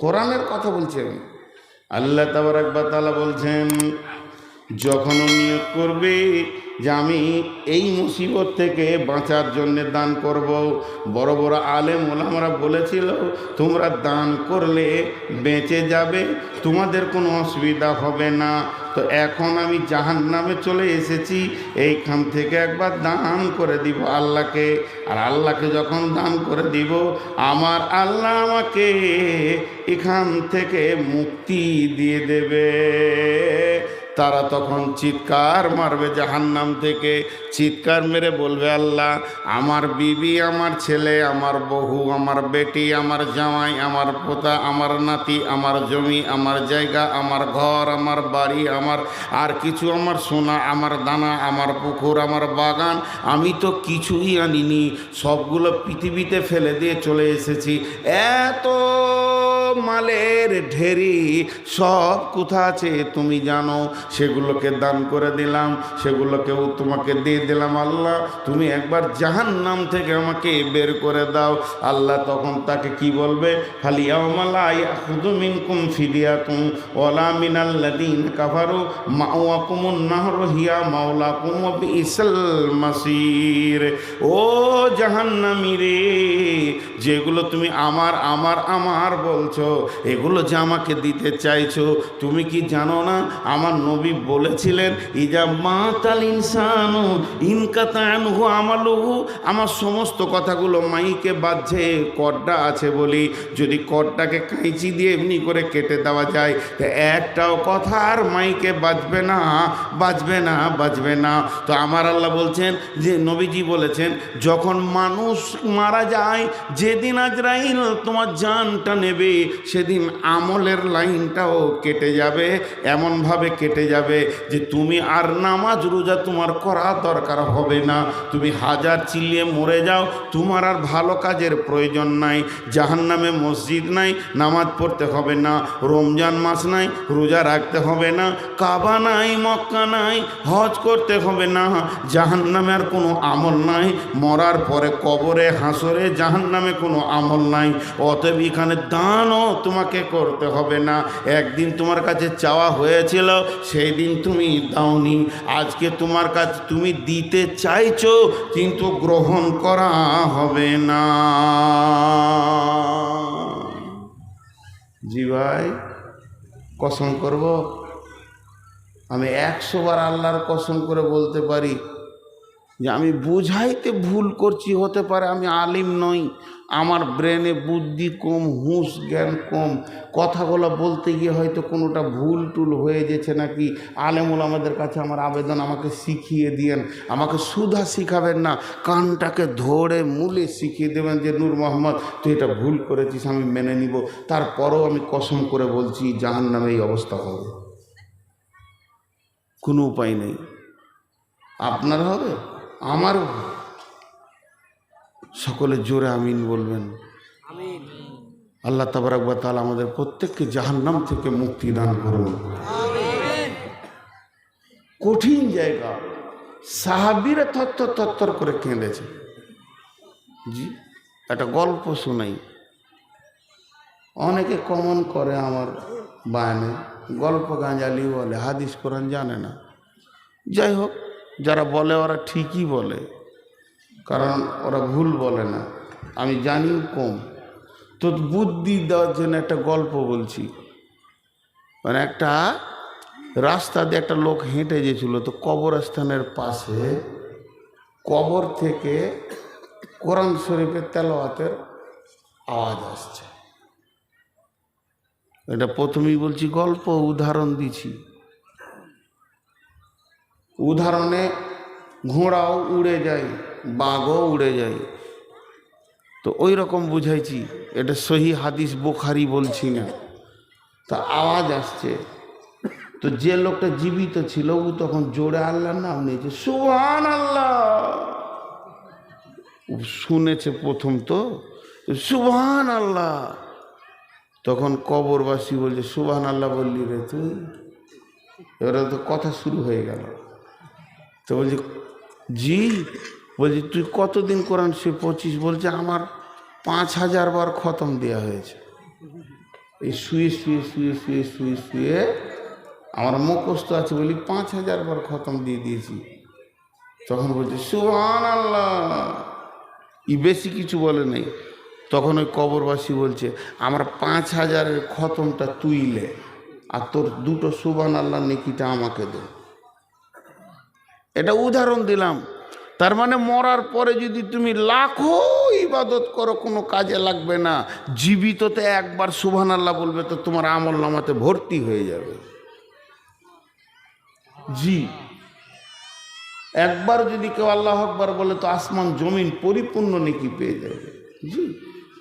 কোরআনের কথা বলছেন আল্লাহ তাবার একবার তালা বলছেন, যখন নিয়োগ করবে যে আমি এই মুসিবত থেকে বাঁচার জন্য দান করব, বড় বড় আলেম ওলামরা বলেছিল, তোমরা দান করলে বেঁচে যাবে, তোমাদের কোনো অসুবিধা হবে না। তো এখন আমি জাহান নামে চলে এসেছি, এইখান থেকে একবার দান করে দিব আল্লাহকে। আর আল্লাহকে যখন দান করে দিব, আমার আল্লাহ আমাকে এখান থেকে মুক্তি দিয়ে দেবে। তারা তখন চিৎকার মারবে জাহান্নাম থেকে। চিৎকার মেরে বলবে, আল্লাহ, আমার বিবি, আমার ছেলে, আমার বহু আমার বেটি, আমার জামাই, আমার পোতা, আমার নাতি, আমার জমি, আমার জায়গা, আমার ঘর, আমার বাড়ি, আমার আর কিছু, আমার সোনা, আমার দানা, আমার পুকুর, আমার বাগান, আমি তো কিছুই আনিনি। সবগুলো পৃথিবীতে ফেলে দিয়ে চলে এসেছি। এত মালের ঢেরি সব কোথা আছে তুমি জানো? সেগুলোকে দান করে দিলাম, সেগুলোকেও তোমাকে দিয়ে দিলাম আল্লাহ। তুমি একবার জাহান নাম থেকে আমাকে বের করে দাও। আল্লাহ তখন তাকে কি বলবে? মাওলাকুম বিসাল মাসির। ও যেগুলো তুমি আমার আমার আমার বলছো এগুলো যে আমাকে দিতে চাইছো, তুমি কি জানো না? আমার নবী বলেছিলেন, ইজা মাতাল ইনসানু ইনকাতানহু আমালুহু। আমার সমস্ত কথাগুলো মাইকে বাজছে কড্ডা আছে বলি, যদি কড্ডাকে কাঁচি দিয়ে এমনি করে কেটে দেওয়া যায়, তো একটাও কথা আর মাইকে বাজবে না বাজবে না বাজবে না। তো আমার আল্লাহ বলছেন, যে নবীজি বলেছেন, যখন মানুষ মারা যায়, যেদিন আজরাইল তোমার জানটা নেবে সেদিন আমলের লাইনটাও কেটে যাবে, এমনভাবে কেটে যাবে যে তুমি আর নামাজ রোজা তোমার করা দরকার হবে না। তুমি হাজার চিল্লিয়ে মরে যাও, তোমার আর ভালো কাজের প্রয়োজন নাই জাহান নামে মসজিদ নাই, নামাজ পড়তে হবে না, রমজান মাস নাই, রোজা রাখতে হবে না, কাবা নাই, মক্কা নাই, হজ করতে হবে না জাহান নামে আর কোনো আমল নাই, মরার পরে কবরে, হাসরে জাহান নামে কোনো আমল নাই, অতএব এখানে দানও তোমাকে করতে হবে না? একদিন তোমার কাছে চাওয়া হয়েছিল, সেই দিন তুমি দাওনি। আজকে তোমার কাছে তুমি দিতে চাইছো, কিন্তু গ্রহণ করা হবে না। জি ভাই, কসম করব? আমি একশো বার আল্লাহর কসম করে বলতে পারি যে আমি বুঝাইতে ভুল করছি, হতে পারে আমি আলিম নই। আমার ব্রেনে বুদ্ধি কম, হুঁশ জ্ঞান কম। কথাগুলো বলতে গিয়ে হয়তো কোনোটা ভুল টুল হয়ে গেছে নাকি? আলেমুল আমাদের কাছে আমার আবেদন, আমাকে শিখিয়ে দিয়েন। আমাকে সুধা শিখাবেন না, কানটাকে ধরে মূলে শিখিয়ে দেবেন যে, নূর মোহাম্মদ, তুই এটা ভুল করেছিস, আমি মেনে নিব। তারপরও আমি কসম করে বলছি জাহান নামে এই অবস্থা হবে। কোনো উপায় নেই। আপনার হবে, আমারও হবে। সকলে জোরে আমিন বলবেন। আল্লাহ তাবারাকবা তাল আমাদের প্রত্যেককে জাহান্নাম থেকে মুক্তি দান করুন। কঠিন জায়গা। সাহাবিরা থত্তর থত্তর করে কেঁদেছে। জি একটা গল্প শোনাই। অনেকে কমন করে আমার বায়ানে গল্প গাঁজালি বলে হাদিস কোরআন জানে না। যাই হোক যারা বলে ওরা ঠিকই বলে। কারণ ওরা ভুল বলে না। আমি জানিও কম। তো বুদ্ধি দেওয়ার জন্য একটা গল্প বলছি। মানে একটা রাস্তা দিয়ে একটা লোক হেঁটে গেছিল, তো কবরস্থানের পাশে কবর থেকে কোরআন শরীফের তেলাওয়াতের আওয়াজ আসছে। এটা প্রথমেই বলছি গল্প, উদাহরণ দিছি। উদাহরণে ঘোড়াও উড়ে যায়। বাঘও উড়ে যায়। তো ওই রকম বুঝাইছি, এটা সহি হাদিস বোখারি বলছি না। তা আওয়াজ আসছে। তো যে লোকটা জীবিত ছিল, ও তখন জোরে আল্লাহর নাম নিয়েছে সুহান আল্লাহ শুনেছে প্রথম তো সুবহান আল্লাহ তখন কবরবাসী বলছে সুবহান আল্লাহ বললি রে তুই। এবারে তো কথা শুরু হয়ে গেল। তো বলছি, জি বলছি, তুই কতদিন কোরআন সে পঁচিশ বলছে, আমার পাঁচ হাজার বার খতম দেওয়া হয়েছে। এই শুয়ে শুয়ে শুয়ে শুয়ে শুয়ে শুয়ে আমার মুখস্থ আছে বলি, পাঁচ হাজার বার খতম দিয়ে দিয়েছি। তখন বলছে সুহান আল্লাহ ই বেশি কিছু বলে নেই। তখন ওই কবরবাসী বলছে, আমার পাঁচ হাজারের খতমটা তুইলে আর তোর দুটো সুবান আল্লাহ নেকিটা আমাকে দে। এটা উদাহরণ দিলাম। তার মানে মরার পরে যদি তুমি লাখো ইবাদত করো, কোনো কাজে লাগবে না। জীবিততে একবার সুবহান আল্লাহ বলবে, তো তোমার আমল নামাতে ভর্তি হয়ে যাবে। জি। একবার যদি কেউ আল্লাহ আকবার বলে, তো আসমান, জমিন পরিপূর্ণ নাকি পেয়ে যাবে। জি।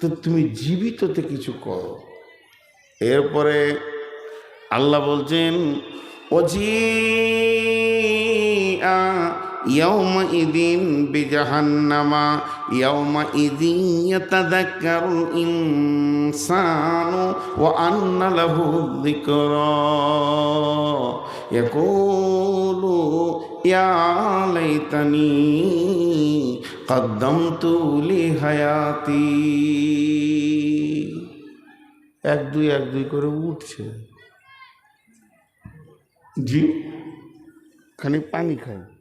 তো তুমি জীবিততে কিছু করো। এরপরে আল্লাহ বলছেন অজি يومئذ بجهنم يومئذ يتذكر الإنسان وأن له الذكرى يقول يا ليتني قدمت لحياتي এক দুই এক দুই করে উঠছে জি খানিক পানি খাই হুম। খায়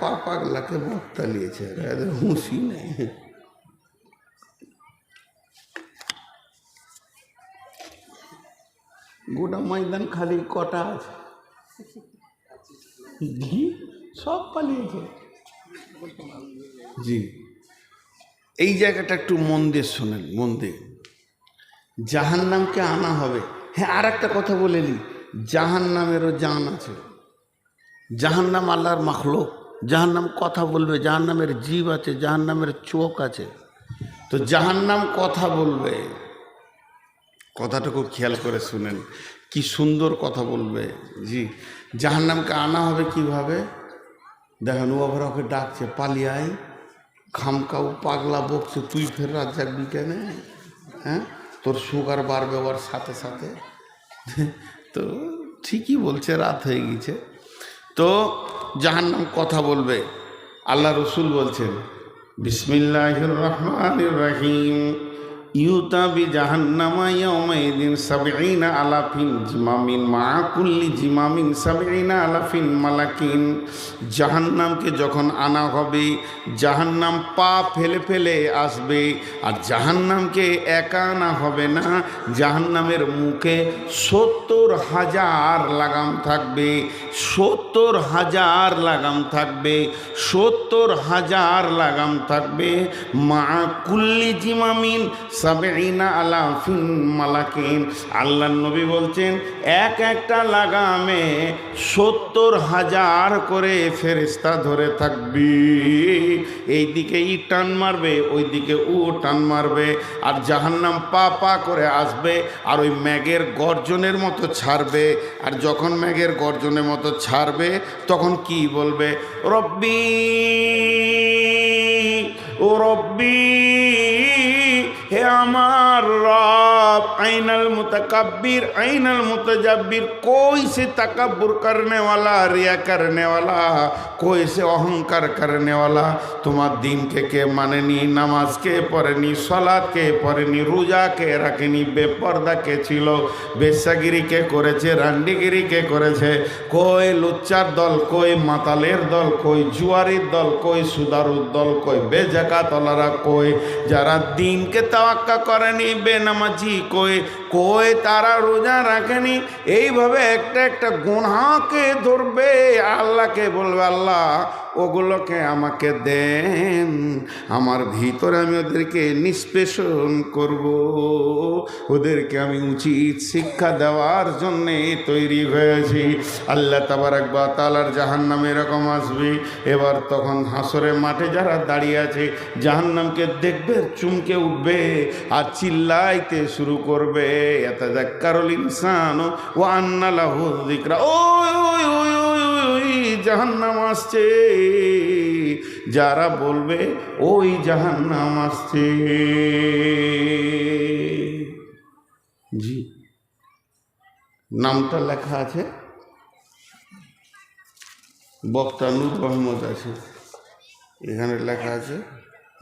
পা পাগলাকে বক্তা নিয়েছে এদের হুঁশি নেই। গোটা ময়দান খালি, কটা আছে? ঘি সব পালিয়েছে। জি। এই জায়গাটা একটু মন দিয়ে শোনেন মন দিয়ে জাহান্নামকে আনা হবে। হ্যাঁ আর একটা কথা বলে নি জাহান্নামেরও জান আছে। জাহান্নাম আল্লাহর মাখলোক, জাহান্নাম কথা বলবে, জাহান্নামের জীব আছে, জাহান্নামের চোখ আছে। তো জাহান্নাম কথা বলবে। কথাটুকু খেয়াল করে শুনেন, কি সুন্দর কথা বলবে। জি, জাহান্নামকে আনা হবে কীভাবে? দেখেন, ও আবার ওকে ডাকছে, পালিয়াই খামকাউ পাগলা বকছে, তুই ফের রাত জাগবি কেন? হ্যাঁ? তোর সুগার বাড়বে ওর সাথে সাথে? তো ঠিকই বলছে, রাত হয়ে গেছে। তো জাহান্নাম কথা বলবে। আল্লাহ রসুল বলছেন বিসমিল্লাহ রহমান রহিম। ইউতা বি জাহান্নামা আলাফিন জিমামিন মা কুল্লি জিমামিন সাবঈনা আলাফিন মালাকিন। জাহান্নামকে যখন আনা হবে, জাহান্নাম পা ফেলে ফেলে আসবে, আর জাহান্নামকে একা আনা হবে না, জাহান্নামের মুখে সত্তর হাজার লাগাম থাকবে, সত্তর হাজার লাগাম থাকবে, সত্তর হাজার লাগাম থাকবে মা কুল্লি জিমামিন মালাকিন। আল্লাহ নবী বলছেন, এক একটা লাগামে সত্তর হাজার করে ফেরিস্তা ধরে থাকবি। এইদিকে ই টান মারবে, ওইদিকে ও টান মারবে, আর জাহান্নাম পা পা করে আসবে, আর ওই ম্যাগের গর্জনের মতো ছাড়বে। আর যখন ম্যাগের গর্জনের মতো ছাড়বে, তখন কি বলবে? রব্বি, ও রব্বি হে আমার রব আইনাল मुतकब्बिर आइनल मुतजब्बिर कोई से तकब्बुर करने वाला रिया करने वाला कोई से অহংকার करने वाला তোমার দিনকে কে মানেনি নামাজ কে পড়েনি সলাদ কে পড়েনি রোজা কে রাখেনি বেপর্দা কে ছিল বেশ্যাগিরি কে করেছে রান্ডিগিরি কে করেছে কই লুচ্চার দল কই মাতালের দল কই জুয়ারির দল কই সুদারুর দল কই বেজাকাতলারা কই যারা দিনকে তাওয়াক্কা করেনি, বেনামাজি কই কই তারা রোজা রাখেনি। এইভাবে একটা একটা গুনহাকে ধরবে, আল্লাহকে বলবে, আল্লাহ ওগুলোকে আমাকে দেন। আমার ভিতরে আমি ওদেরকে নিষ্পেষণ করব। ওদেরকে আমি উচিত শিক্ষা দেওয়ার জন্যে তৈরি হয়েছি। আল্লাহ তাবার একবার তালার জাহান্নাম এরকম আসবে। এবার তখন হাসরে মাঠে যারা দাঁড়িয়ে আছে, জাহান্নামকে দেখবে, চুমকে উঠবে আর চিল্লাইতে শুরু করবে। এত দেখ কারল ইনসান ও আন্নালাহ দিকরা ওই জাহান্নাম আসছে। যারা বলবে, ওই জাহান্নাম আসছে। জি। নামটা লেখা আছে। বক্তা নূর মোহাম্মদ আছে। এখানে লেখা আছে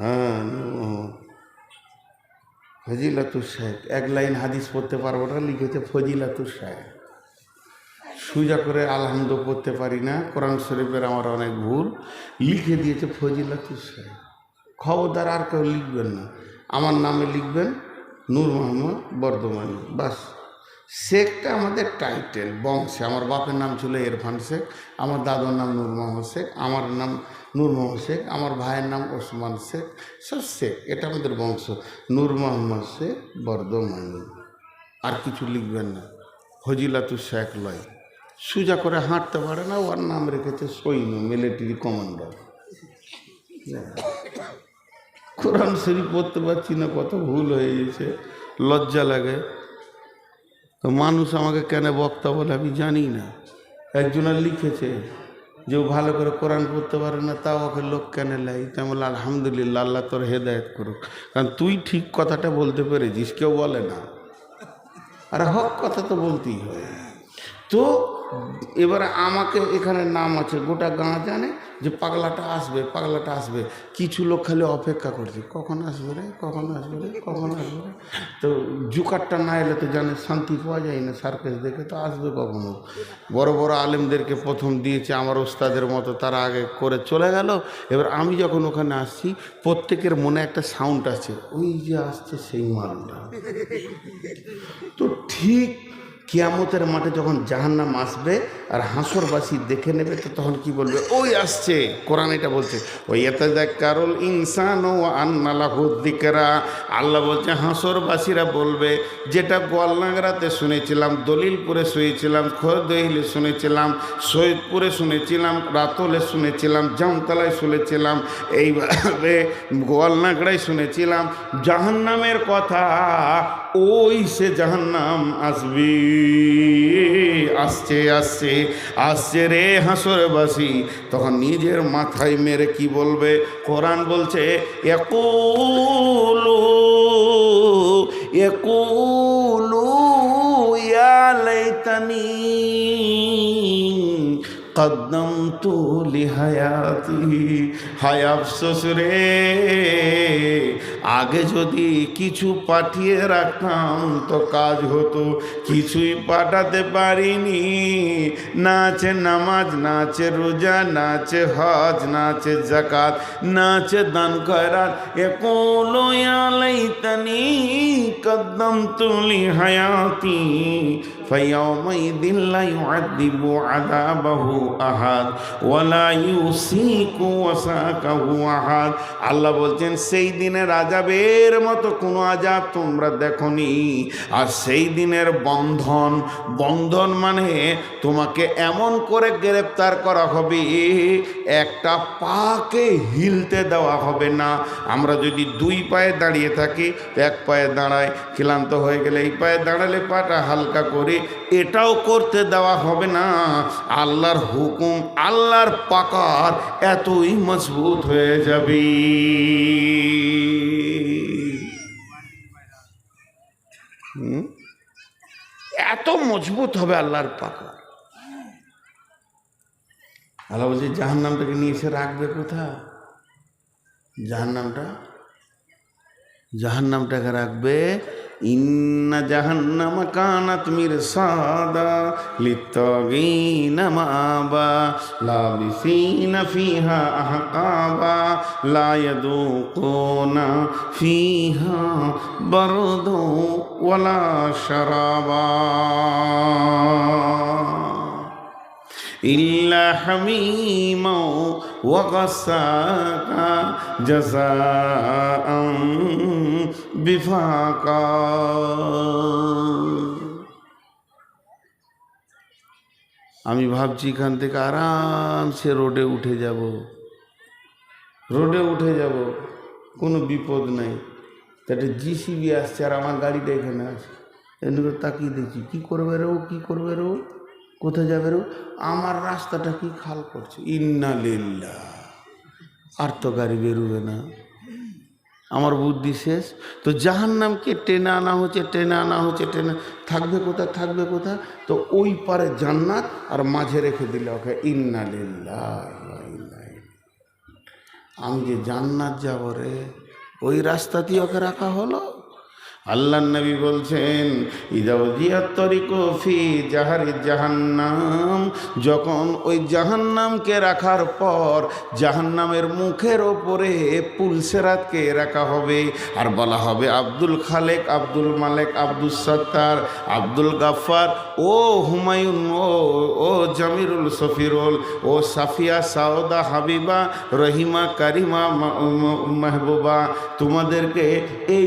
হ্যাঁ ফজিলাতুর শেখ এক লাইন হাদিস পড়তে পারব না, লিখেছে ফজিলাতুর শেখ সুজা করে আলহামদ পড়তে পারি না। কোরআন শরীফের আমার অনেক ভুল। লিখে দিয়েছে ফজিলাতুর শেখ খবরদার আর কেউ লিখবেন না। আমার নামে লিখবেন নূর মোহাম্মদ বর্ধমানী। বাস। শেখটা আমাদের টাইটেল বংশে আমার বাপের নাম ছিল ইরফান শেখ, আমার দাদুর নাম নূর মোহাম্মদ শেখ, আমার নাম নূর মোহাম্মদ শেখ, আমার ভাইয়ের নাম ওসমান শেখ। সব শেখ। এটা আমাদের বংশ। নূর মোহাম্মদ শেখ বর্ধমানী। আর কিছু লিখবেন না। ফজিলাতুর শেখ লয়। সুজা করে হাঁটতে পারে না, ওর নাম রেখেছে সৈন্য মিলিটারি কমান্ডার কোরআন শরীফ পড়তে পারছি না, কত ভুল হয়ে গেছে, লজ্জা লাগে। তো মানুষ আমাকে কেন বক্তা বলে আমি জানি না। একজনের লিখেছে যে ভালো করে কোরআন পড়তে পারে না, তাও ওকে লোক কেন লাই তেমন আলহামদুলিল্লাহ, আল্লাহ তোর হেদায়ত করুক। কারণ তুই ঠিক কথাটা বলতে পেরেছিস, কেউ বলে না। আর হক কথা তো বলতেই হয়। তো এবারে আমাকে এখানে নাম আছে, গোটা গাঁ জানে যে পাগলাটা আসবে পাগলাটা আসবে। কিছু লোক খালি অপেক্ষা করছে, কখন আসবে রে, কখন আসবে রে, কখন আসবে রে? তো জুকারটা না এলে তো জানে শান্তি পাওয়া যায় না, সার্কেস দেখে তো আসবে কখনো। বড় বড় আলেমদেরকে প্রথম দিয়েছে, আমার ওস্তাদের মতো তারা আগে করে চলে গেল। এবার আমি যখন ওখানে আসছি, প্রত্যেকের মনে একটা সাউন্ড আছে ওই যে আসছে সেই মালটা। তো ঠিক কিয়ামতের মাঠে যখন জাহান্নাম আসবে আর হাসরবাসী দেখে নেবে, তো তখন কি বলবে? ওই আসছে, কোরআন এটা বলছে। ওই এতে দেখ কারল ইনসান ও আন্নালাহুদ্দিকেরা আল্লাহ বলছে, হাসরবাসীরা বলবে, যেটা গোয়ালনাগরাতে শুনেছিলাম, দলিলপুরে শুয়েছিলাম, খরদহিলে শুনেছিলাম, সৈয়দপুরে শুনেছিলাম, রাতলে শুনেছিলাম, জামতলায় শুনেছিলাম, এইভাবে গোয়ালনাগড়ায় শুনেছিলাম। জাহান্নামের কথা ওই সে জাহান্নাম আসবি। আসছে আসছে আসছে রে হাসরবাসী। তখন নিজের মাথায় মেরে কি বলবে? কোরআন বলছে, একুলো, একুলু ইয়া লাইতানি। কদ্দমতু লিহায়াতি। হায় আফসোস রে। আগে যদি কিছু পাঠিয়ে রাখতাম তো কাজ হতো। কিছুই পাঠাতে পারিনি। না আছে নামাজ না আছে রোজা না আছে হজ না আছে জাকাত না আছে দান খয়রাত। এ কোনো লাইতানি কদ্দমতু লিহায়াতি। فيومئذ لا يعذب عذابه أحد ولا يوسيك وساكه أحد আল্লাহ বলছেন সেই দিনের আজাবের মতো কোনো আজাব তোমরা দেখনি আর সেই দিনের বন্ধন বন্ধন মানে তোমাকে এমন করে গ্রেপ্তার করা হবে একটা পাকে হিলতে দেওয়া হবে না আমরা যদি দুই পায়ে দাঁড়িয়ে থাকি তো এক পায়ে দাঁড়ায় ক্লান্ত হয়ে গেলে এই পায়ে দাঁড়ালে পাটা হালকা করে এটাও করতে দেওয়া হবে না। আল্লাহর হুকুম, আল্লাহর পাকার এতই মজবুত হয়ে যাবে। এত মজবুত হবে আল্লাহর পাকা আল্লাহ বলছে জাহান নামটাকে নিয়ে এসে রাখবে কোথা জাহান নামটা জাহান নামটাকে রাখবে ইন্না জাহান্নামা কানাত মিরসাদা লিত্তাগীনা মাবা লাবিসিনা ফিহা আহকাবা, লা ইয়াদুকুনা ফিহা বারদু ওয়ালা শারাবা। ইল্লা হামীমা وغساقا جزاء بفاقا আমি ভাবছি এখান থেকে আরামসে রোডে উঠে যাব রোডে উঠে যাব কোনো বিপদ নাই তা একটা জিসিবি আসছে আর আমার গাড়িটা এখানে আছে এমনি করে তাকিয়ে দেখছি কী করবে রে ও কী করবে রে ও কোথায় যাবে রে? আমার রাস্তাটা কি খাল করছে? ইন্না লিল্লাহ। আর তো গাড়ি বেরোবে না। আমার বুদ্ধি শেষ। তো জাহান নামকে টেনে আনা হচ্ছে, টেনে আনা হচ্ছে, টেনে থাকবে কোথায় থাকবে কোথায়? তো ওই পারে জান্নাত আর মাঝে রেখে দিলে ওকে ইন্না ইলাইহি। আমি যে জান্নাত যাব রে, ওই রাস্তাতেই ওকে রাখা হলো? আল্লাহ নবী বলছেন ফি জাহারি জাহান্নাম। যখন ওই জাহান্নামকে রাখার পর জাহান্নামের মুখের ওপরে পুলসেরাতকে রাখা হবে, আর বলা হবে আব্দুল খালেক, আব্দুল মালেক, আব্দুল সত্তার, আব্দুল গাফার ও হুমায়ুন, ও ও জামিরুল সফিরুল, ও সাফিয়া সাউদা হাবিবা, রহিমা, কারিমা মাহবুবা, তোমাদেরকে এই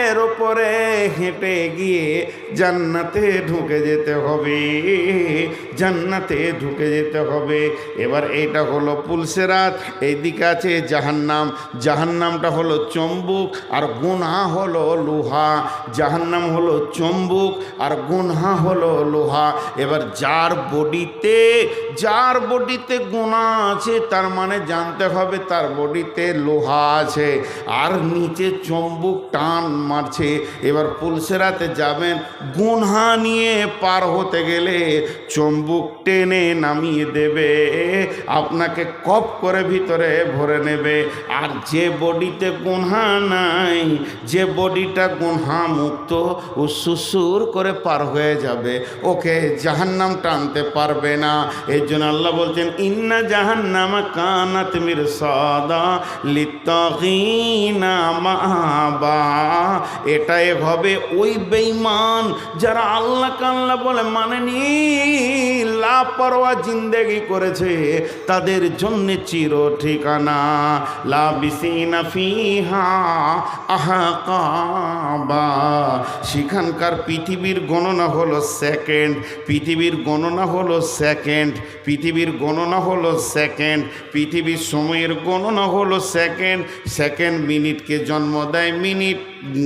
পুলসেরাতের ওপরে হেঁটে গিয়ে জান্নাতে ঢুকে যেতে হবে। জান্নাতে ঢুকে যেতে হবে। এবার এটা হলো পুলসেরাত, এইদিকে আছে জাহান্নাম। জাহান্নামটা হলো চম্বুক আর গুনহা হলো লোহা। জাহান্নাম হলো চম্বুক আর গুনহা হলো লোহা। এবার যার বডিতে যার বডিতে গুণা আছে, তার মানে জানতে হবে তার বডিতে লোহা আছে। আর নিচে চম্বুক টান মারছে। এবার পুলসেরাতে যাবেন, গুনহা নিয়ে পার হতে গেলে চম্বুক টেনে নামিয়ে দেবে। আপনাকে কপ করে ভিতরে ভরে নেবে। আর যে বডিতে গুনহা নাই, যে বডিটা গুনহা মুক্ত, ও সুসুর করে পার হয়ে যাবে। ওকে জাহান্নাম টানতে পারবে না। এর জন্য আল্লাহ বলছেন, ইন্না জাহান্নাম কানাত মির সাদা লিত্তাগিনা মাবা এটাই হবে ওই বেঈমান যারা আল্লাহ কাল্লা বলে মানেনি, লাপরোয়া জিন্দেগি করেছে, তাদের জন্য চির ঠিকানা লা আহাকাবা। সেখানকার পৃথিবীর গণনা হলো সেকেন্ড, পৃথিবীর গণনা হলো সেকেন্ড, পৃথিবীর গণনা হলো সেকেন্ড, পৃথিবীর সময়ের গণনা হলো সেকেন্ড। সেকেন্ড মিনিটকে জন্ম দেয় মিনিট।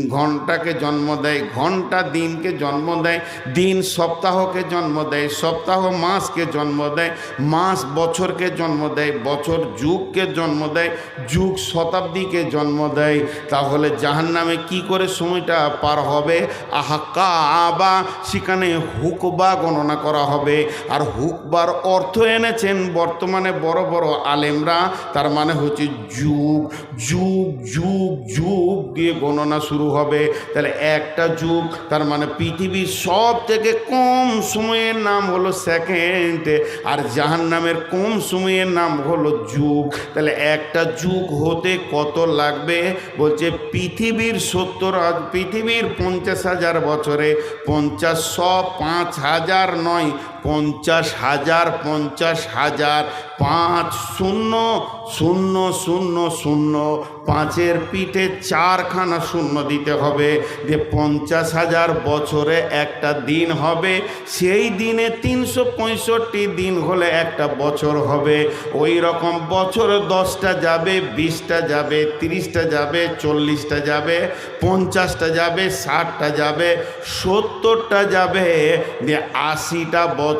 ঘন্টাকে জন্ম দেয়, ঘণ্টা দিনকে জন্ম দেয়, দিন সপ্তাহকে জন্ম দেয়, সপ্তাহ মাসকে জন্ম দেয়, মাস বছরকে জন্ম দেয়, বছর যুগকে জন্ম দেয়, যুগ শতাব্দীকে জন্ম দেয়। তাহলে জাহান নামে কি করে সময়টা পার হবে? আহা কাবা, সেখানে হুকবা গণনা করা হবে। আর হুকবার অর্থ এনেছেন বর্তমানে বড় বড় আলেমরা, তার মানে হচ্ছে যুগ যুগ যুগ যুগ দিয়ে গণনা শুরু হবে। তাহলে একটা যুগ, তার মানে পৃথিবীর সব থেকে কম সময়ের নাম হলো সেকেন্ড আর জাহান নামের কম সময়ের নাম হলো যুগ। তাহলে একটা যুগ হতে কত লাগবে? বলছে পৃথিবীর সত্তর পৃথিবীর পঞ্চাশ হাজার বছরে, পঞ্চাশ পাঁচ হাজার নয় পঞ্চাশ হাজার পঞ্চাশ হাজার, পাঁচ শূন্য শূন্য শূন্য শূন্য। পাঁচের পিঠে চারখানা শূন্য দিতে হবে। যে পঞ্চাশ হাজার বছরে একটা দিন হবে, সেই দিনে তিনশো পঁয়ষট্টি দিন হলে একটা বছর হবে। ওই রকম বছর দশটা যাবে, বিশটা যাবে, তিরিশটা যাবে, চল্লিশটা যাবে, পঞ্চাশটা যাবে, ষাটটা যাবে, সত্তরটা যাবে। যে আশিটা বছর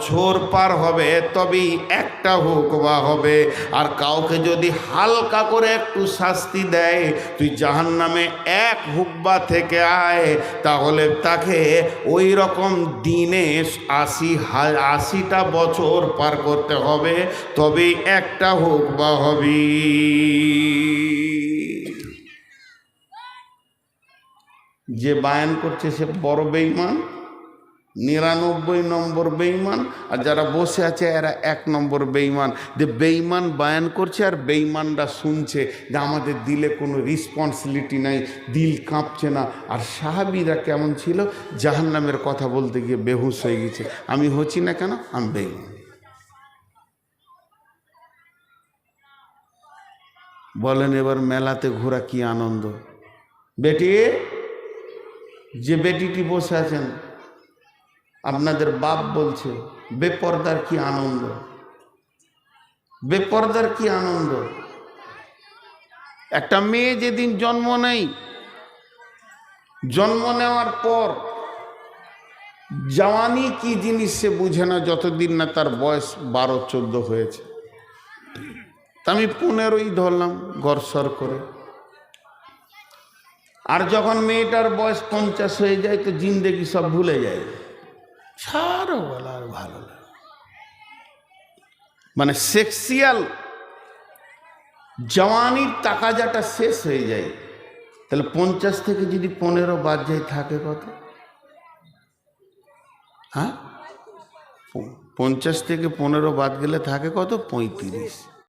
পার হবে, তবেই একটা হুকবা হবে। আর কাউকে যদি হালকা করে একটু শাস্তি দেয়, তুই জাহান নামে এক হুকবা থেকে আয়, তাহলে তাকে ওই রকম দিনে আশি আশিটা বছর পার করতে হবে, তবেই একটা হুকবা হবে। যে বায়ান করছে সে বড় বেইমান নিরানব্বই নম্বর বেইমান, আর যারা বসে আছে এরা এক নম্বর বেইমান। যে বেইমান বায়ান করছে আর বেইমানরা শুনছে যে আমাদের দিলে কোনো রেসপন্সিবিলিটি নাই, দিল কাঁপছে না। আর সাহাবিরা কেমন ছিল? জাহান্নামের কথা বলতে গিয়ে বেহুশ হয়ে গেছে। আমি হচ্ছি না কেন? আমি বেইমান। বলেন এবার মেলাতে ঘোরা কি আনন্দ? বেটি, যে বেটিটি বসে আছেন আপনাদের বাপ বলছে, বেপর্দার কি আনন্দ? বেপর্দার কি আনন্দ? একটা মেয়ে যেদিন জন্ম নেই, জন্ম নেওয়ার পর জওয়ানি কি জিনিস সে বুঝে না যতদিন না তার বয়স বারো, চোদ্দ হয়েছে। তা আমি পনেরোই ধরলাম গড়সর করে। আর যখন মেয়েটার বয়স পঞ্চাশ হয়ে যায়, তো জিন্দেগি সব ভুলে যায়। ছাড়ো বলা আর ভালো লাগে। মানে সেক্সিয়াল জওয়ানির তাকাজাটা শেষ হয়ে যায়। তাহলে পঞ্চাশ থেকে যদি পনেরো বাদ যায়, থাকে কত? হ্যাঁ? পঞ্চাশ থেকে পনেরো বাদ গেলে থাকে কত? পঁয়ত্রিশ।